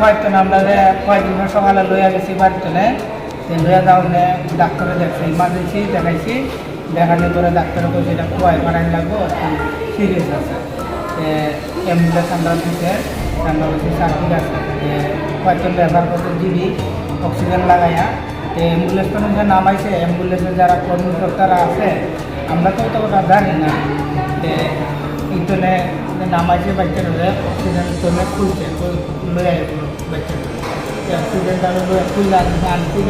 কয়েকজন আমরা কয়েকদিন সকালে লইয়া গেছি বাড়িতে লইয়া যাওয়ানে ডাক্তারে দেখছি ইমার্জেন্সি দেখাইছি। দেখানোর পরে ডাক্তারে কইছে, এটা খুয়াই বানাই লাগবো সিরিয়াস আছে। অ্যাম্বুলেন্স আমরা দিতে আমরা বলছি কয়েকজন ব্যবহার করতে দিবি, অক্সিজেন লাগাইয়া। অ্যাম্বুলেন্স তো নামাইছে, অ্যাম্বুলেন্সের যারা কর্মকর্তারা আছে, আমরা তো তো জানি না। ইতনে নামাইছে বাচ্চারা অক্সিজেন তোলে খুলছে লইয়া গেছিল বাচ্চারা অক্সিজেন তাহলে লইয়া খুললে আনছি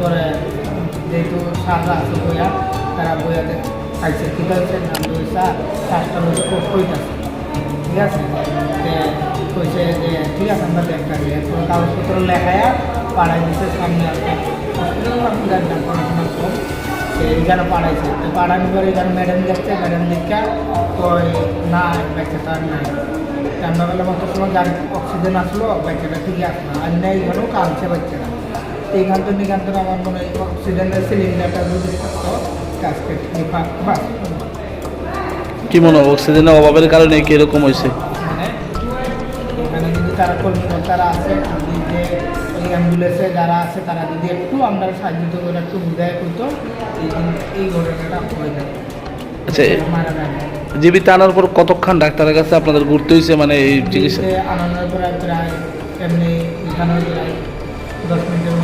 পরে যেহেতু সাজা আছে বইয়া তারা বইয়া খাইছে ঠিক আছে নাম লইসা শ্বাসটা খুব কইতাছে ঠিক আছে কইছে যে ঠিক আছে আমরা দেখতেছি এরপর কাগজপত্র লেখায়া পাড়াই দিছে সামনে না পড়াশোনা কম সে এখানে পাড়াইছে, তো পাড়ানোর পরে এখানে ম্যাডাম দেখছে ম্যাডাম দেখা কই না বাচ্চাটা আর নাই। তা আমরা বললাম অত সময় গাড়ি অক্সিজেন আসলো, বাচ্চাটা ঠিকই আসলো আর নেই এখানেও কাঁদছে বাচ্চাটা। এইখান থেকে এখান থেকে আমার মনে হয় অক্সিজেনের সিলিন্ডারটা যদি থাকতো কাজকে কি মনে হয় অক্সিজেনের অভাবের কারণে কি এরকম হয়েছে? মানে এখানে যদি তারা আছে যদি যে ওই অ্যাম্বুলেন্সে যারা আছে তারা যদি একটু আমরা সাহায্য করে একটু বুঝায় করতো এই জিনিস- এই ঘটনাটা হয়ে যায় আচ্ছা না। জীবিত আনার পর কতক্ষণ ডাক্তারের কাছে আপনাদের ঘুরতে হয়েছে? মানে এই চিকিৎসা আনানোর পরে প্রায় এমনি দশ মিনিটের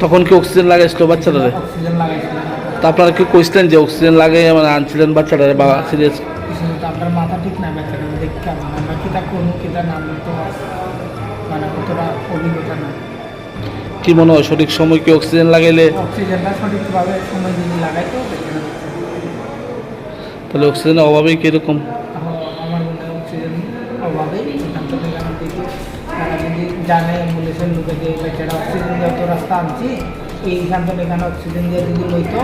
তখন কি অক্সিজেন লাগাইছিল বাচ্চাটারে? অক্সিজেন লাগাইছিল। তা আপনারা কি কইছিলেন যে অক্সিজেন লাগাই মানে আনছিলেন বাচ্চাটারে বা সিরিয়াস কিছু আপনার মাথা ঠিক না বেচারা দেখতে আমার আমরা কিতা করব কিতা নাম তো মানে অতটা অভিজ্ঞতা না। কি মনে হয় সঠিক সময় কি অক্সিজেন লাগাইলে? অক্সিজেনটা সঠিকভাবে সময় যদি লাগাইতো বেচারা তাহলে অক্সিজেনের অভাবে কীরকম? আমার মনে হয় অক্সিজেন অভাবেই। এখান থেকে দেখি তারা যদি জানে অ্যাম্বুলেন্সের লোকে যে বেচারা অক্সিজেন যত রাস্তা আনছি এইখান থেকে এখানে অক্সিজেন দিয়ে যদি লইতো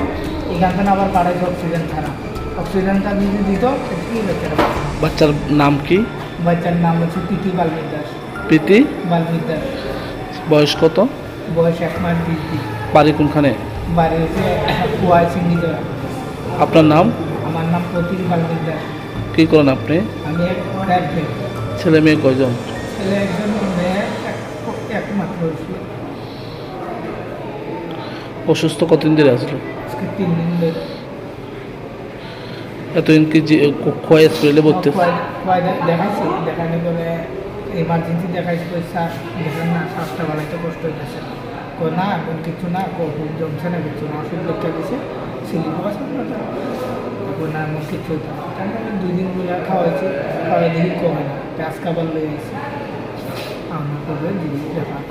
এখান থেকে আবার পাড়াইছে অক্সিজেন খারাপ অক্সিজেনটা যদি দিত বাচ্চার নাম কি বাচ্চার নাম হচ্ছে পিটি বালমিক দাস প্রীতি বালমিক দাস বয়স কত বয়স এক মাস বিশ দিন বাড়ি কোনখানে বাড়ি হচ্ছে কুয়ায় আপনার নাম আমার নাম প্রতীক বালমিক দাস কি করেন আপনি আমি এক ছেলে মেয়ে কয়জন? ছেলে একজন মেয়ে এক একমাত্র অসুস্থ কতদিন ধরে আসলো? তিন দিন ধরে। এতদিন কি যে খোয়া হসপিটালে ভর্তি কয়- কয় দেখাইছি দেখানি করে এমার্জেন্সি দেখাইছি শ্বাস দেখেন না, শ্বাসটা বানাইতে কষ্ট হইতেছে কো না, এখন কিছু না, কো জমছে কিছু না, ওষুধ লিখতে দিছে সিলিপ এখন না এমন কিছু হইতে না। তারপরে দুই দিন মিলে খাওয়াইছি খাওয়াই দেখি কমে না আজকে আবার লয়ে গেছি। আমার করবে দিদি ব্যাপার